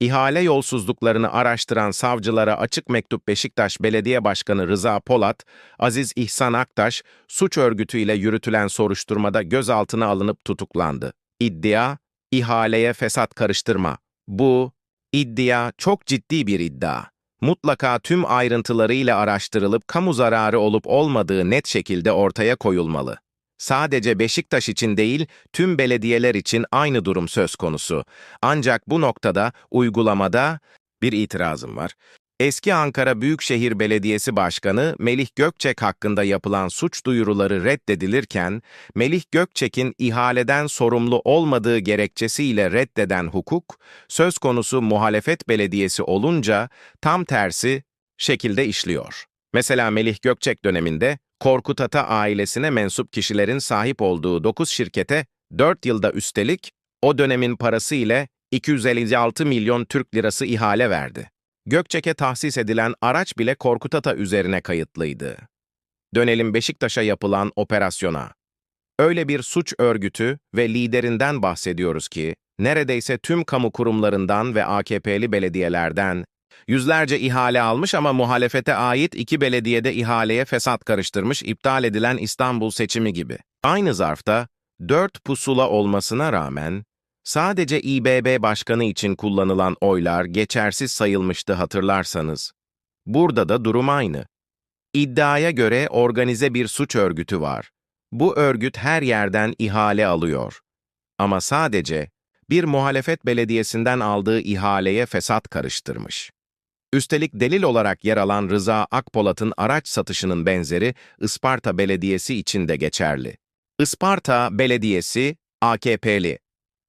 İhale yolsuzluklarını araştıran savcılara açık mektup Beşiktaş Belediye Başkanı Rıza Polat, Aziz İhsan Aktaş, suç örgütüyle yürütülen soruşturmada gözaltına alınıp tutuklandı. İddia, ihaleye fesat karıştırma. Bu, iddia çok ciddi bir iddia. Mutlaka tüm ayrıntılarıyla araştırılıp kamu zararı olup olmadığı net şekilde ortaya koyulmalı. Sadece Beşiktaş için değil, tüm belediyeler için aynı durum söz konusu. Ancak bu noktada, uygulamada bir itirazım var. Eski Ankara Büyükşehir Belediyesi Başkanı Melih Gökçek hakkında yapılan suç duyuruları reddedilirken, Melih Gökçek'in ihaleden sorumlu olmadığı gerekçesiyle reddeden hukuk, söz konusu muhalefet belediyesi olunca tam tersi şekilde işliyor. Mesela Melih Gökçek döneminde Korkut Ata ailesine mensup kişilerin sahip olduğu 9 şirkete 4 yılda üstelik o dönemin parası ile 256 milyon Türk lirası ihale verdi. Gökçek'e tahsis edilen araç bile Korkut Ata üzerine kayıtlıydı. Dönelim Beşiktaş'a yapılan operasyona. Öyle bir suç örgütü ve liderinden bahsediyoruz ki, neredeyse tüm kamu kurumlarından ve AKP'li belediyelerden Yüzlerce ihale almış ama muhalefete ait iki belediyede ihaleye fesat karıştırmış iptal edilen İstanbul seçimi gibi. Aynı zarfta dört pusula olmasına rağmen sadece İBB başkanı için kullanılan oylar geçersiz sayılmıştı hatırlarsanız. Burada da durum aynı. İddiaya göre organize bir suç örgütü var. Bu örgüt her yerden ihale alıyor. Ama sadece bir muhalefet belediyesinden aldığı ihaleye fesat karıştırmış. Üstelik delil olarak yer alan Rıza Akpolat'ın araç satışının benzeri Isparta Belediyesi için de geçerli. Isparta Belediyesi, AKP'li.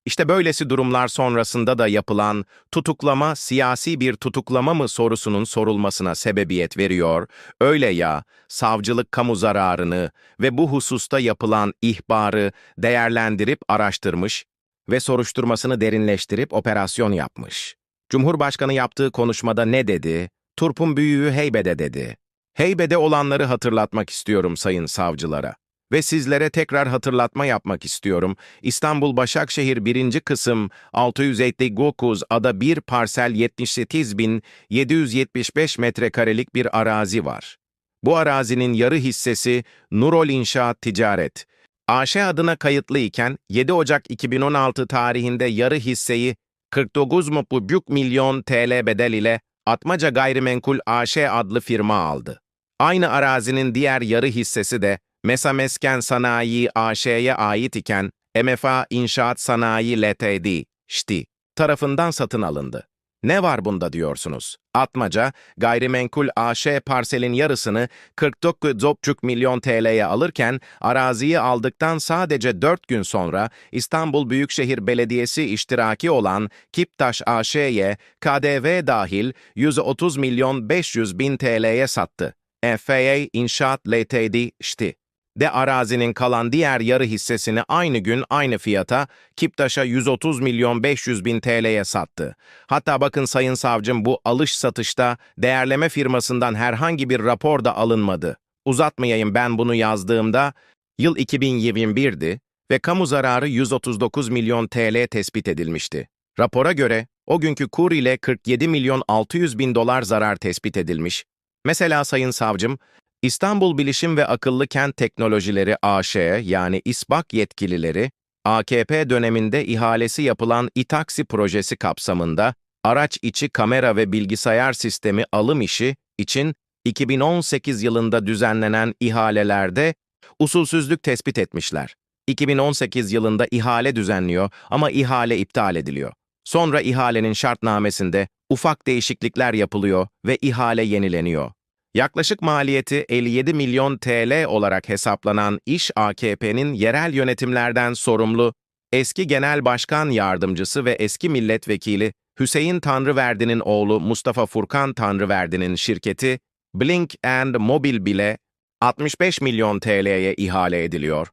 İşte böylesi durumlar sonrasında da yapılan tutuklama siyasi bir tutuklama mı sorusunun sorulmasına sebebiyet veriyor, öyle ya savcılık kamu zararını ve bu hususta yapılan ihbarı değerlendirip araştırmış ve soruşturmasını derinleştirip operasyon yapmış. Cumhurbaşkanı yaptığı konuşmada ne dedi? Turp'un büyüğü heybede dedi. Heybede olanları hatırlatmak istiyorum sayın savcılara. Ve sizlere tekrar hatırlatma yapmak istiyorum. İstanbul Başakşehir 1. kısım 659 ada bir parsel 78.775 metrekarelik bir arazi var. Bu arazinin yarı hissesi Nurol İnşaat Ticaret. AŞ adına kayıtlı iken 7 Ocak 2016 tarihinde yarı hisseyi 49,5 milyon TL bedel ile Atmaca Gayrimenkul AŞ adlı firma aldı. Aynı arazinin diğer yarı hissesi de Mesa Mesken Sanayi AŞ'ye ait iken MFA İnşaat Sanayi LTD, STI, tarafından satın alındı. Ne var bunda diyorsunuz? Atmaca, gayrimenkul AŞ parselin yarısını 49,5 milyon TL'ye alırken araziyi aldıktan sadece 4 gün sonra İstanbul Büyükşehir Belediyesi iştiraki olan Kiptaş AŞ'ye KDV dahil 130 milyon 500 bin TL'ye sattı. FAA İnşaat LTD şti de arazinin kalan diğer yarı hissesini aynı gün aynı fiyata Kiptaş'a 130 milyon 500 bin TL'ye sattı. Hatta bakın sayın savcım bu alış-satışta değerleme firmasından herhangi bir rapor da alınmadı. Uzatmayayım ben bunu yazdığımda yıl 2021'di ve kamu zararı 139 milyon TL tespit edilmişti. Rapora göre o günkü kur ile 47 milyon 600 bin dolar zarar tespit edilmiş. Mesela sayın savcım, İstanbul Bilişim ve Akıllı Kent Teknolojileri AŞ yani İSBAK yetkilileri, AKP döneminde ihalesi yapılan İTAKSI projesi kapsamında araç içi kamera ve bilgisayar sistemi alım işi için 2018 yılında düzenlenen ihalelerde usulsüzlük tespit etmişler. 2018 yılında ihale düzenliyor ama ihale iptal ediliyor. Sonra ihalenin şartnamesinde ufak değişiklikler yapılıyor ve ihale yenileniyor. Yaklaşık maliyeti 57 milyon TL olarak hesaplanan iş AKP'nin yerel yönetimlerden sorumlu eski genel başkan yardımcısı ve eski milletvekili Hüseyin Tanrıverdi'nin oğlu Mustafa Furkan Tanrıverdi'nin şirketi Blink and Mobil bile 65 milyon TL'ye ihale ediliyor.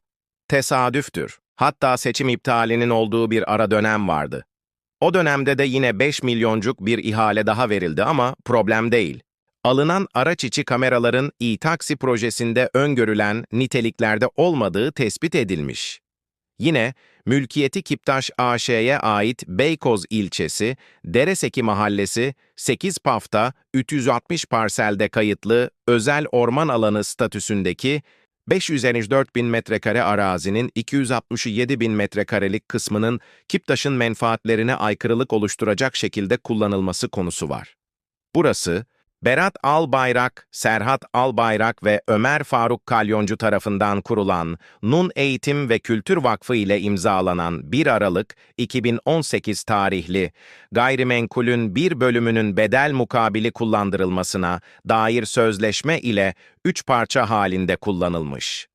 Tesadüftür. Hatta seçim iptalinin olduğu bir ara dönem vardı. O dönemde de yine 5 milyoncuk bir ihale daha verildi ama problem değil alınan araç içi kameraların e-taksi projesinde öngörülen niteliklerde olmadığı tespit edilmiş. Yine mülkiyeti Kiptaş AŞ'ye ait Beykoz ilçesi, Dereseki mahallesi, 8 pafta 360 parselde kayıtlı özel orman alanı statüsündeki 554 bin metrekare arazinin 267 bin metrekarelik kısmının Kiptaş'ın menfaatlerine aykırılık oluşturacak şekilde kullanılması konusu var. Burası, Berat Albayrak, Serhat Albayrak ve Ömer Faruk Kalyoncu tarafından kurulan Nun Eğitim ve Kültür Vakfı ile imzalanan 1 Aralık 2018 tarihli gayrimenkulün bir bölümünün bedel mukabili kullandırılmasına dair sözleşme ile üç parça halinde kullanılmış.